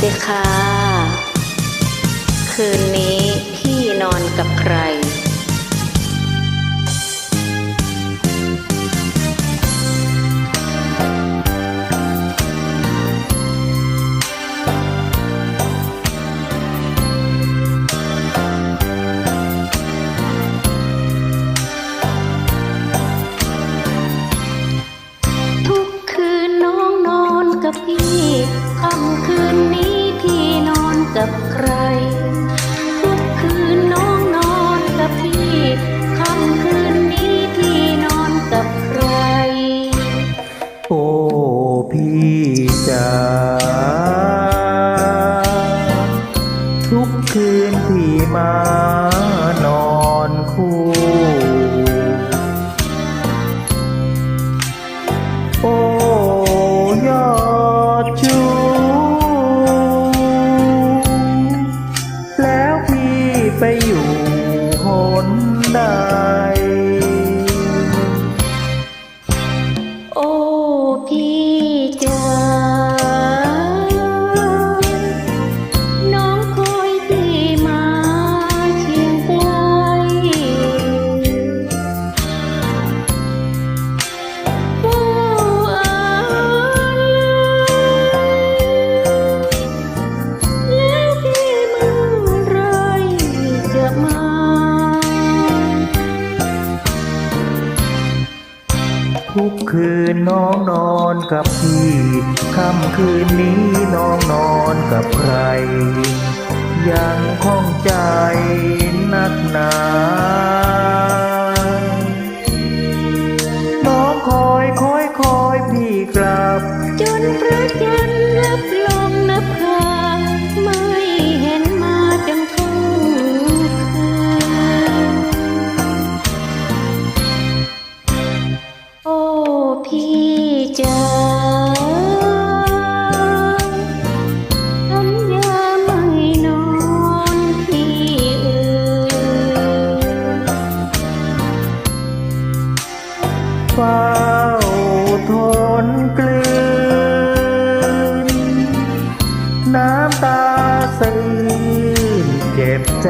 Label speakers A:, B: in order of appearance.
A: สิคะคืนนี้พี่นอนกับใคร
B: จ๋าทุกคืนพี่มานอนคู่ โอ้ยอดชูแล้วพี่ไปอยู่หน ทุกคืนน้องนอนกับพี่ค่ำคืนนี้น้องนอนกับใคร ยังข้องใจนักหนา ซึ้งเจ็บใจ